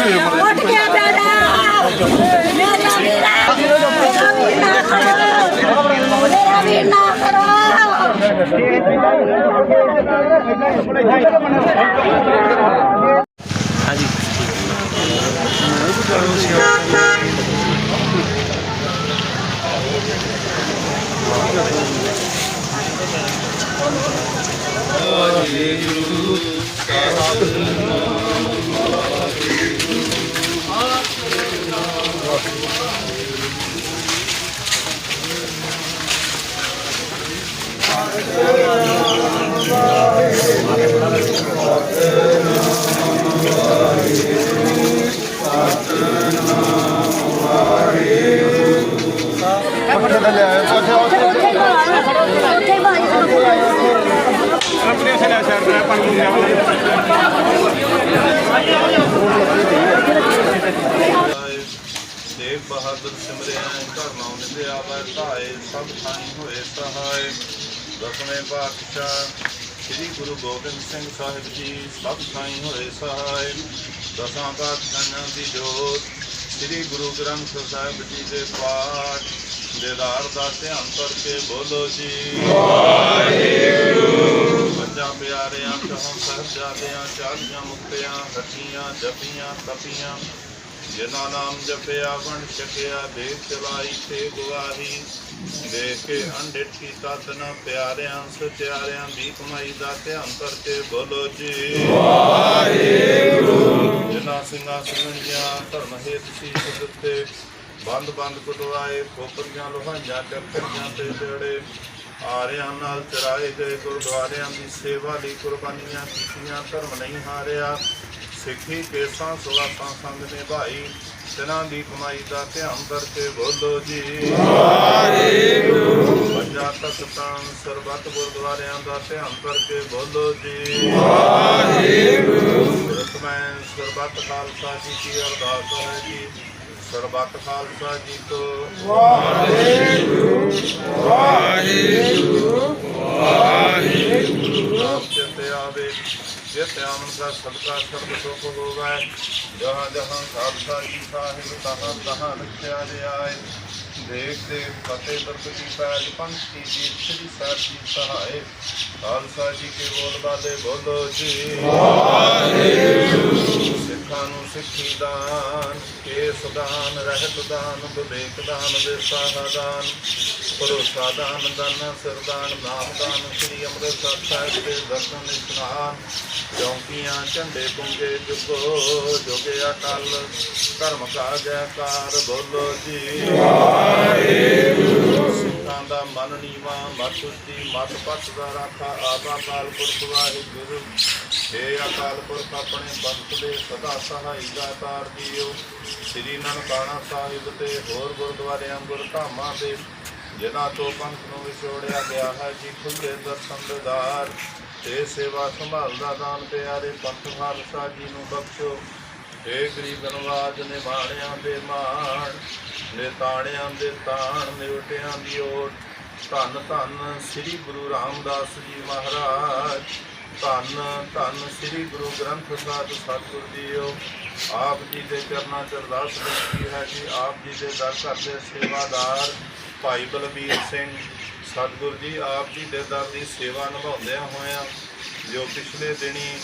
ਉੱਠ ਗਿਆ ਬੇੜਾ ਮੇਰਾ ਵੀਰਾ ਨਾ ਕਰੋ ਮੇਰਾ ਵੀਰ ਨਾ ਕਰੋ। ਉੱਥੇ ਧਾਏ ਸਭ ਥਾਈ ਹੋਏ ਸਹਾਏ। ਦਸਵੇਂ ਪਾਤਸ਼ਾਹ ਸ੍ਰੀ ਗੁਰੂ ਗੋਬਿੰਦ ਸਿੰਘ ਸਾਹਿਬ ਜੀ, ਸਭ ਥਾਈ ਹੋਏ ਸਹਾਇ ਦਸਾਂ ਪਾਤਸ਼ਾਹਾਂ ਦੀ ਜੋਤ, ਸ੍ਰੀ ਗੁਰੂ ਗ੍ਰੰਥ ਸਾਹਿਬ ਜੀ ਦੇ ਪਾਠ। ਦੇਦਾਰ ਦਾ ਧਿਆਨ ਕਰਕੇ ਬੋਲੋ ਜੀ। ਪੰਜਾਂ ਪਿਆਰਿਆਂ, ਚੌਹਾਂ ਸਾਹਿਬਜ਼ਾਦਿਆਂ ਚਾਲੀਆਂ ਮੁਕਤਿਆਂ ਹੱਟੀਆਂ ਜਪੀਆਂ, ਤਪੀਆਂ। ਜਿਨ੍ਹਾਂ ਨਾਮ ਜਪਿਆ ਵਣ ਛਕਿਆ ਦੇਖ ਚਲਾਈ ਤੇ ਗਵਾਹੀ ਦੇਖ ਕੇ ਅੰਡਿਠੀ ਤਤ ਨਾ ਪਿਆਰਿਆਂ ਸਚਿਆਰਿਆਂ ਦੀ ਕਮਾਈ ਦਾ ਧਿਆਨ ਕਰਕੇ ਬੋਲੋ ਜੀ। ਵਾਹਿਗੁਰੂ। ਜਿਨ੍ਹਾਂ ਸਿੰਘਾਂ ਸਿੰਘਣੀਆਂ ਧਰਮ ਹੇਤ ਸੀ ਦਿੱਤੇ ਬੰਦ ਬੰਦ ਕੁਟਵਾਏ ਖੋਪਰੀਆਂ ਲੋਹਾਈਆਂ ਚੱਕਰੀਆਂ ਤੇ ਜਿਹੜੇ ਆਰਿਆਂ ਨਾਲ ਚਰਾਏ ਗਏ ਗੁਰਦੁਆਰਿਆਂ ਦੀ ਸੇਵਾ ਲਈ ਕੁਰਬਾਨੀਆਂ ਕੀਤੀਆਂ ਧਰਮ ਨਹੀਂ ਹਾਰਿਆ। ਸਿੱਖੀ ਕੇਸਾਂ ਸੁਆਸਾਂ ਸੰਗ ਨਿਭਾਈ ਤਿਨਾਂ ਦੀ ਕਮਾਈ ਦਾ ਧਿਆਨ ਕਰਕੇ ਬੋਲੋ ਜੀ। ਵਾਹਿਗੁਰੂ। ਪੰਜਾ ਤਖਤਾਂ ਸਰਬੱਤ ਗੁਰਦੁਆਰਿਆਂ ਦਾ ਧਿਆਨ ਕਰਕੇ ਬੋਲੋ ਜੀ। ਵਾਹਿਗੁਰੂ। ਮੈਂ ਸਰਬੱਤ ਖਾਲਸਾ ਜੀ ਕੀ ਅਰਦਾਸ ਹੈ ਜੀ। ਸਰਬੱਤ ਖਾਲਸਾ ਜੀ ਕੋ। ਵਾਹਿਗੁਰੂ। ਚਿਤੇ ਆਵੇ ਜਿਤ ਆਮਨ ਦਾ ਸਦਕਾ ਸਰਬ ਸੁਖ ਹੋਵੇ, ਜਹਾਂ ਜਹਾਂ ਖਾਲਸਾ ਜੀ ਸਾਹਿਬ ਤਹਾਂ ਤਹਾਂ ਲਿਖਿਆ ਜਾਏ ਦੇਖ ਦੇਖ ਫਤਿਹ ਬਰਕਤੀ ਪੈਜ ਪੰਛੀ ਜੀ ਸ੍ਰੀ ਸਾਹਿਬ ਜੀ ਖਾਲਸਾ ਜੀ ਕੇ ਬੋਲ ਬਾਲੇ ਬੋਲੋ ਜੀ। ਸਿੱਖਾਂ ਨੂੰ ਸਿੱਖੀ ਦਾਨ, ਕੇਸ ਦਾਨ, ਰਹਿਤ ਦਾਨ, ਵਿਵੇਕ ਦਾਨ ਵਿਸਾਹਾ ਦਾਨ, ਭਰੋਸਾ ਦਾਨ ਦਾਨ ਸਰਦਾਨ ਨਾਮ ਦਾਨ, ਸ੍ਰੀ ਅੰਮ੍ਰਿਤਸਰ ਸਾਹਿਬ ਦੇ ਦਰਸ਼ਨ ਇਸ਼ਨਾਨ ਚੌਂਕੀਆਂ ਝੰਡੇ ਪੁੰਗੇ ਜੁਗੋ ਜੋਗੇ ਅਟਲ, ਧਰਮ ਕਾ ਜੈਕਾਰ ਬੋਲੋ ਜੀ। ਸਿੱਖਾਂ ਦਾ ਮਨ ਨੀਵਾ, ਮਤ ਉੱਚੀ ਮਤ ਪੱਤ ਦਾ ਰਾਖਾ ਆਬਾ ਕਾਲ ਪੁਰਖ ਵਾਹਿਗੁਰੂ। ਏ ਅਕਾਲ ਪੁਰਖ, ਆਪਣੇ ਬੰਤ ਦੇ ਸਦਾ ਸਹਾਈ ਦਾਤਾਰ ਜੀਓ। ਸ੍ਰੀ ਨਨਕਾਣਾ ਸਾਹਿਬ ਤੇ ਹੋਰ ਗੁਰਦੁਆਰਿਆਂ, ਗੁਰਧਾਮਾਂ ਦੇ ਜਿਨ੍ਹਾਂ ਤੋਂ ਪੰਥ ਨੂੰ ਵਿਛੋੜਿਆ ਗਿਆ ਹੈ ਜੀ ਖੁੱਲੇ ਦਰਸ਼ਨ ਦੇਦਾਰ ਤੇ ਸੇਵਾ ਸੰਭਾਲਦਾ ਦਾਨ ਪਿਆਰੇ ਪੰਥ ਖਾਲਸਾ ਜੀ ਨੂੰ ਬਖਸ਼ੋ। ਏ ਗਰੀਬ ਨਵਾਜ ਨਿਵਾਣਿਆਂ ਦੇ ਮਾਣ, ਨੇਤਾਣਿਆਂ ਦੇ ਤਾਣ ਨਿਵਟਿਆਂ ਦੀ ਓਟ। ਧੰਨ ਧੰਨ ਸ੍ਰੀ ਗੁਰੂ ਰਾਮਦਾਸ ਜੀ ਮਹਾਰਾਜ। ਧੰਨ ਧੰਨ ਸ੍ਰੀ ਗੁਰੂ ਗ੍ਰੰਥ ਸਾਹਿਬ ਸਤਿਗੁਰ ਜੀਓ। ਆਪ ਜੀ ਦੇ ਚਰਨਾਂ ਚ ਅਰਦਾਸ ਬੇਨਤੀ ਹੈ ਜੀ ਆਪ ਜੀ ਦੇ ਦਰ ਘਰ ਦੇ ਸੇਵਾਦਾਰ ਭਾਈ ਬਲਬੀਰ ਸਿੰਘ, ਸਤਿਗੁਰ ਜੀ, ਆਪ ਜੀ ਦੇ ਦਰ ਦੀ ਸੇਵਾ ਨਿਭਾਉਂਦਿਆਂ ਹੋਇਆਂ ਜੋ ਪਿਛਲੇ ਦਿਨੀ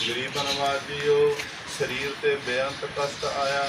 ਗਰੀਬ ਨਵਾਜ ਉਹ ਸਰੀਰ ਤੇ ਬੇਅੰਤ ਕਸ਼ਟ ਆਇਆ,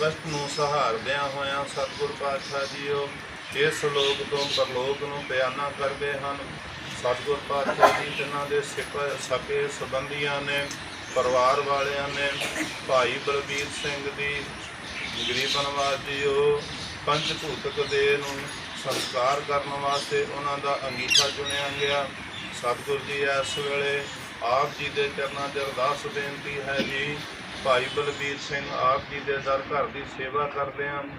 ਕਸ਼ਟ ਨੂੰ ਸਹਾਰਦਿਆਂ ਹੋਇਆਂ ਸਤਿਗੁਰ ਪਾਤਸ਼ਾਹ ਜੀ ਉਹ ਇਸ ਲੋਕ ਤੋਂ ਪਰਲੋਕ ਨੂੰ ਬਿਆਨਾ ਕਰਦੇ ਹਨ। ਸਤਿਗੁਰ ਪਾਤਸ਼ਾਹ ਜੀ, ਜਿਨ੍ਹਾਂ ਦੇ ਸਿੱਖ ਸਕੇ ਸੰਬੰਧੀਆਂ ਨੇ, ਪਰਿਵਾਰ ਵਾਲਿਆਂ ਨੇ, ਭਾਈ ਬਲਬੀਰ ਸਿੰਘ ਦੀ ਗਰੀਬ ਨਵਾਜ ਉਹ ਪੰਜ ਭੂਤਕ ਦੇ ਨੂੰ ਸੰਸਕਾਰ ਕਰਨ ਵਾਸਤੇ ਉਹਨਾਂ ਦਾ ਅੰਗੀਠਾ ਚੁਣਿਆ ਗਿਆ। ਸਤਿਗੁਰ ਜੀ ਇਸ ਵੇਲੇ ਆਪ ਜੀ ਦੇ ਚਰਨਾਂ 'ਚ ਅਰਦਾਸ ਬੇਨਤੀ ਹੈ ਜੀ, ਭਾਈ ਬਲਬੀਰ ਸਿੰਘ ਆਪ ਜੀ ਦੇ ਦਰ ਘਰ ਦੀ ਸੇਵਾ ਕਰਦੇ ਹਨ।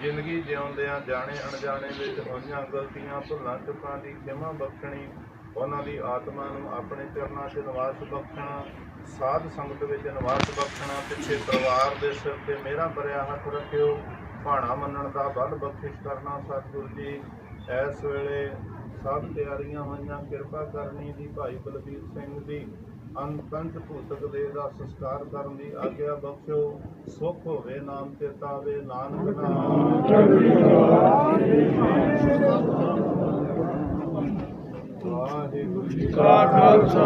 ਜ਼ਿੰਦਗੀ ਜਿਉਂਦਿਆਂ ਜਾਣੇ ਅਣਜਾਣੇ ਵਿੱਚ ਹੋਈਆਂ ਗਲਤੀਆਂ, ਭੁੱਲਾਂ, ਚੁੱਕਾਂ ਦੀ ਖਿਮਾ ਬਖਸ਼ਣੀ, ਉਹਨਾਂ ਦੀ ਆਤਮਾ ਨੂੰ ਆਪਣੇ ਚਰਨਾਂ 'ਚ ਨਿਵਾਸ ਬਖਸ਼ਣਾ, ਸਾਧ ਸੰਗਤ ਵਿੱਚ ਨਿਵਾਸ ਬਖਸ਼ਣਾ, ਪਿੱਛੇ ਪਰਿਵਾਰ ਦੇ ਸਿਰ ਤੇ ਮੇਰਾ ਭਰਿਆ ਹੱਥ ਰੱਖਿਓ। ਭਾਣਾ ਮੰਨਣ ਦਾ ਬਲ ਬਖਸ਼ਿਸ਼ ਕਰਨਾ ਸਤਿਗੁਰੂ ਜੀ। ਇਸ ਵੇਲੇ ਸਭ ਤਿਆਰੀਆਂ ਹੋਈਆਂ, ਕਿਰਪਾ ਕਰਨੀ ਦੀ ਭਾਈ ਬਲਬੀਰ ਸਿੰਘ ਦੀ। ਅੰਤੰਤ ਭੂਤਕ ਦੇ ਦਾ ਸੰਸਕਾਰ ਕਰਨ ਦੀ ਆਗਿਆ ਬਖਸ਼ੋ। ਸੁਖ ਹੋਵੇ ਨਾਮ ਤੇ ਤਾਵੇ, ਨਾਨਕ ਨਾਮ। ਵਾਹਿਗੁਰੂ ਜੀ ਕਾ ਖਾਲਸਾ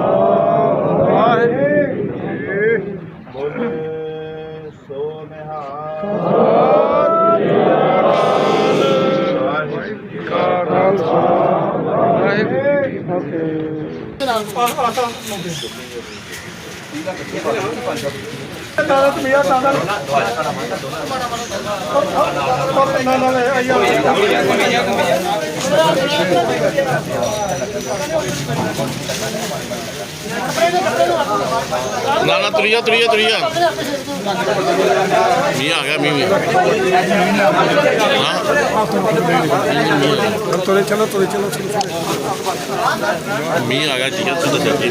ਵਾਹਿਗੁਰੂ ਜੀ ਬੋਲੇ ਸੋ ਨਿਹਾਲ ਵਾਹਿਗੁਰੂ ਜੀ ਕਾ ਖਾਲਸਾ ਵਾਹਿਗੁਰੂ ਜੀ ਕੀ ਨਾ ਨਾ ਤੁਰੀਆ ਤੁਰੀਆ ਤੁਰੀਆ ਮੀਂਹ ਆ ਗਿਆ ਮੀਂਹ ਵੀ ਹਾਂ ਤੋਲੇ ਚਲੋ ਤੋਲੇ ਚਲੋ ਮੀਂਹ ਆ ਗਿਆ ਠੀਕ ਹੈ ਤੂੰ ਦੱਸਿਆ ਜੀ